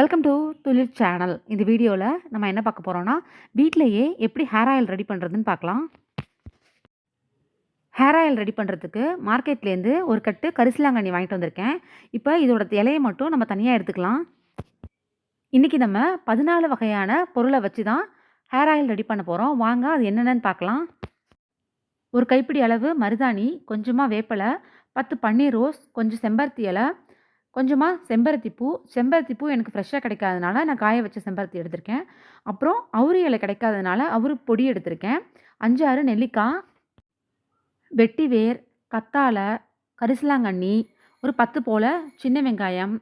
Welcome to துளிர் channel இந்த வீடியோவில் நம்ம என்ன பார்க்க போகிறோன்னா வீட்டிலையே எப்படி ஹேர் ஆயில் ரெடி பண்ணுறதுன்னு பார்க்கலாம். ஹேர் ஆயில் ரெடி பண்ணுறதுக்கு மார்க்கெட்லேருந்து ஒரு கட்டு கரிசலாங்கண்ணி வாங்கிட்டு வந்திருக்கேன். இப்போ இதோட இலையை மட்டும் நம்ம தனியாக எடுத்துக்கலாம். இன்றைக்கி நம்ம பதினாலு வகையான பொருளை வச்சு தான் ஹேர் ஆயில் ரெடி பண்ண போகிறோம் வாங்க அது என்னென்னு பார்க்கலாம். ஒரு கைப்பிடி அளவு மருதாணி கொஞ்சமாக வேப்பிலை பத்து பன்னீர் ரோஸ் கொஞ்சம் செம்பருத்தி இலை கொஞ்சமாக செம்பருத்தி பூ செம்பருத்தி பூ எனக்கு ஃப்ரெஷ்ஷாக கிடைக்காதனால நான் காய வச்ச செம்பருத்தி எடுத்திருக்கேன். அப்புறம் அவுரி இலை கிடைக்காதனால அவரு பொடி எடுத்திருக்கேன். அஞ்சாறு நெல்லிக்காய் வெட்டி வேர் கத்தாழை கரிசலாங்கண்ணி ஒரு பத்து போல் சின்ன வெங்காயம்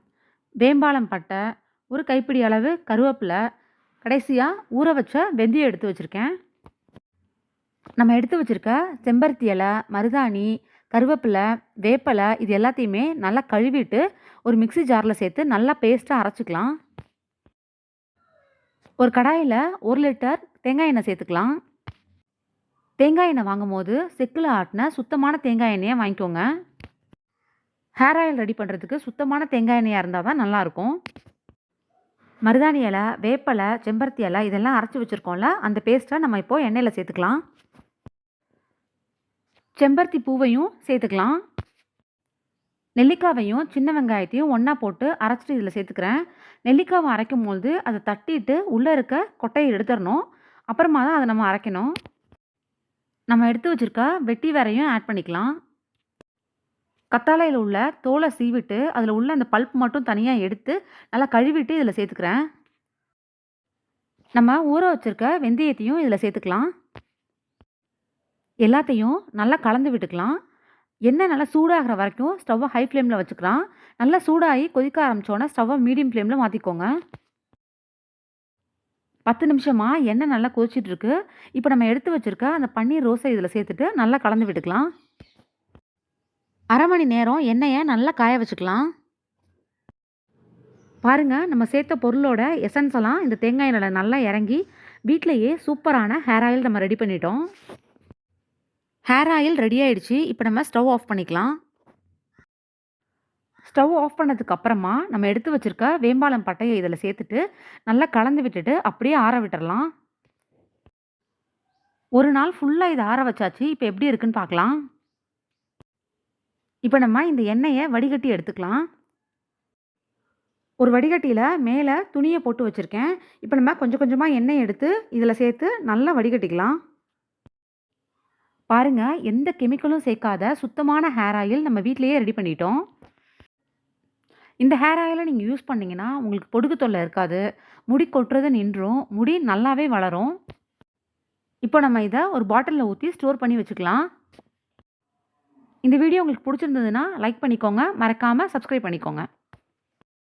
வேம்பாலம் பட்டை ஒரு கைப்பிடி அளவு கருவேப்பிலை கடைசியாக ஊற வச்ச வெந்தயம் எடுத்து வச்சுருக்கேன். நம்ம எடுத்து வச்சுருக்க செம்பருத்தி இலை மருதாணி கருவேப்பிலை வேப்பிலை இது எல்லாத்தையுமே நல்லா கழுவிட்டு ஒரு மிக்ஸி ஜாரில் சேர்த்து நல்லா பேஸ்ட்டாக அரைச்சிக்கலாம். ஒரு கடாயில் ஒரு லிட்டர் தேங்காய் எண்ணெய் சேர்த்துக்கலாம். தேங்காய் எண்ணெய் வாங்கும் போது செக்கில் ஆட்டின சுத்தமான தேங்காய் எண்ணெயை வாங்கிக்கோங்க. ஹேர் ஆயில் ரெடி பண்ணுறதுக்கு சுத்தமான தேங்காய் எண்ணெயாக இருந்தால் தான் நல்லாயிருக்கும் மருதாணி இலை வேப்பலை செம்பருத்தி இலை இதெல்லாம் அரைச்சி வச்சுருக்கோம்ல அந்த பேஸ்ட்டை நம்ம இப்போது எண்ணெயில் சேர்த்துக்கலாம். செம்பருத்தி பூவையும் சேர்த்துக்கலாம். நெல்லிக்காவையும் சின்ன வெங்காயத்தையும் ஒன்றா போட்டு அரைச்சிட்டு இதில் சேர்த்துக்கிறேன். நெல்லிக்காவை அரைக்கும் போது அதை தட்டிட்டு உள்ளே இருக்க கொட்டையை எடுத்துடணும். அப்புறமா தான் அதை நம்ம அரைக்கணும். நம்ம எடுத்து வச்சுருக்க வெட்டி வேறையும் ஆட் பண்ணிக்கலாம். கத்தாழையில் உள்ள தோலை சீவிட்டு அதில் உள்ள அந்த பல்ப் மட்டும் தனியாக எடுத்து நல்லா கழுவிட்டு இதில் சேர்த்துக்கிறேன். நம்ம ஊற வச்சுருக்க வெந்தயத்தையும் இதில் சேர்த்துக்கலாம். எல்லாத்தையும் நல்லா கலந்து விட்டுக்கலாம். எண்ணெய் நல்லா சூடாகிற வரைக்கும் ஸ்டவ்வை ஹை ஃப்ளேமில் வச்சுக்கலாம். நல்லா சூடாகி கொதிக்க ஆரம்பித்தோன்னே ஸ்டவ்வை மீடியம் ஃப்ளேமில் மாற்றிக்கோங்க பத்து நிமிஷமாக எண்ணெய் நல்லா கொதிச்சிட்ருக்கு. இப்போ நம்ம எடுத்து வச்சுருக்க அந்த பன்னீர் ரோஸை இதில் சேர்த்துட்டு நல்லா கலந்து விட்டுக்கலாம். அரை மணி நேரம் எண்ணெயை நல்லா காய வச்சுக்கலாம். பாருங்கள் நம்ம சேர்த்த பொருளோட எசன்ஸ் எல்லாம் இந்த தேங்காய் நல்லா இறங்கி வீட்டிலையே சூப்பரான ஹேர் ஆயில் நம்ம ரெடி பண்ணிட்டோம். ஹேர் ஆயில் ரெடி ஆயிடுச்சு. இப்போ நம்ம ஸ்டவ் ஆஃப் பண்ணிக்கலாம். ஸ்டவ் ஆஃப் பண்ணதுக்கு அப்புறமா நம்ம எடுத்து வச்சுருக்க வேம்பாலம் பட்டையை இதில் சேர்த்துட்டு நல்லா கலந்து விட்டுட்டு அப்படியே ஆற விட்டுறலாம். ஒரு நாள் ஃபுல்லாக இதை ஆற வச்சாச்சு. இப்போ எப்படி இருக்குன்னு பார்க்கலாம். இப்போ நம்ம இந்த எண்ணெயை வடிகட்டி எடுத்துக்கலாம். ஒரு வடிகட்டியில் மேலே துணியை போட்டு வச்சுருக்கேன். இப்போ நம்ம கொஞ்சம் கொஞ்சமாக எண்ணெய் எடுத்து இதில் சேர்த்து நல்லா வடிகட்டிக்கலாம். பாருங்கள் எந்த கெமிக்கலும் சேர்க்காத சுத்தமான ஹேர் ஆயில் நம்ம வீட்டிலையே ரெடி பண்ணிட்டோம். இந்த ஹேர் ஆயிலை நீங்கள் யூஸ் பண்ணிங்கன்னா உங்களுக்கு பொடுகு தொல்லை இருக்காது. முடி கொட்டுறது நின்றும். முடி நல்லாவே வளரும். இப்போ நம்ம இதை ஒரு பாட்டிலில் ஊற்றி ஸ்டோர் பண்ணி வச்சுக்கலாம். இந்த வீடியோ உங்களுக்கு பிடிச்சிருந்ததுன்னா லைக் பண்ணிக்கோங்க. மறக்காமல் சப்ஸ்கிரைப் பண்ணிக்கோங்க.